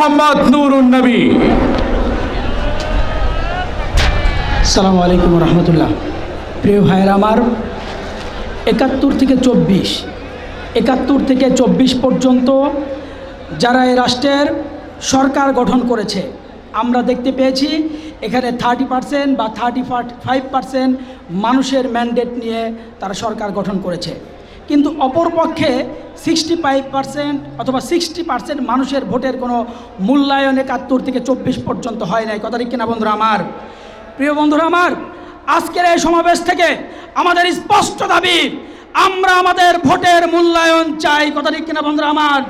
মোহাম্মদ নুরুন নবী। সালামু আলাইকুম রহমতুল্লাহ। প্রিয় ভাইয়ের আমার, একাত্তর থেকে চব্বিশ, একাত্তর থেকে চব্বিশ পর্যন্ত যারা এই রাষ্ট্রের সরকার গঠন করেছে, আমরা দেখতে পেয়েছি, এখানে থার্টি পার্সেন্ট বা থার্টি ফাইভ পার্সেন্ট মানুষের ম্যান্ডেট নিয়ে তারা সরকার গঠন করেছে। কিন্তু অপরপক্ষে সিক্সটি ফাইভ পার্সেন্ট অথবা সিক্সটি পার্সেন্ট মানুষের ভোটের কোনো মূল্যায়ন একাত্তর থেকে চব্বিশ পর্যন্ত হয় নাই। কথা ঠিক কিনা বন্ধুরা আমার? প্রিয় বন্ধুরা আমার, আজকের এই সমাবেশ থেকে আমাদের স্পষ্ট দাবি, আমরা আমাদের ভোটের মূল্যায়ন চাই। কথা ঠিক কিনা বন্ধুরা আমার?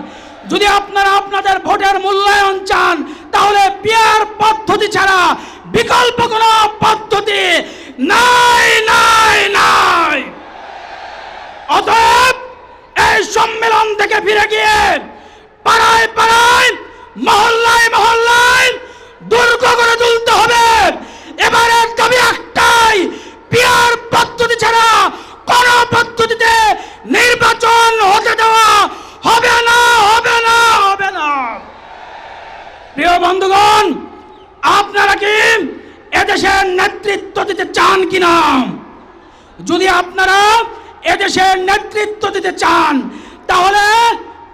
যদি আপনারা আপনাদের ভোটের মূল্যায়ন চান, তাহলে পিয়ার পদ্ধতি ছাড়া বিকল্প কোনো পদ্ধতি নাই নাই নাই। অতএব ফিরে গিয়ে পাড়ায় পাড়ায়, মহল্লায় মহল্লায় দুর্গ করে তুলতে হবে। এবারের দাবি একটাই, পিয়ার পদ্ধতি ছাড়া কোন পদ্ধতিতে নির্বাচন হতে দেওয়া হবে না হবে না হবে না। প্রিয় বন্ধুগণ, আপনারা কি এদেশের নেতৃত্ব দিতে চান কিনা? যদি আপনারা এদেশের নেতৃত্ব দিতে চান তাহলে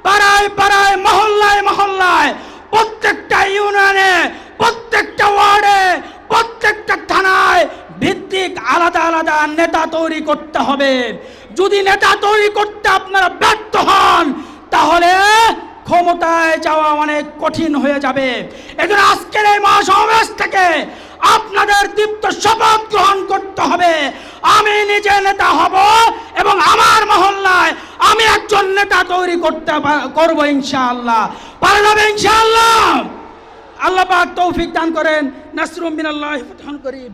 পাড়ায় পাড়ায়, মহল্লায় মহল্লায়, প্রত্যেকটা ইউনিয়নে, প্রত্যেকটা ওয়ার্ডে, প্রত্যেকটা থানায় ভিত্তিক আলাদা আলাদা নেতা তৈরি করতে হবে। যদি নেতা তৈরি করতে আপনারা ব্যর্থ হন, তাহলে ক্ষমতায় যাওয়া অনেক কঠিন হয়ে যাবে। এজন্য আজকের এই মহাসমাবেশ থেকে আপনাদের দীপ্ত শপথ গ্রহণ করতে হবে। আমি নিজে নেতা হব এবং আমার মহল্লায় আমি একজন নেতা তৈরি করতে করব ইনশাআল্লাহ। পারা যাবে ইনশাআল্লাহ। আল্লাহ তৌফিক দান করেন। নাসরুম বিন আল্লাহ করিম।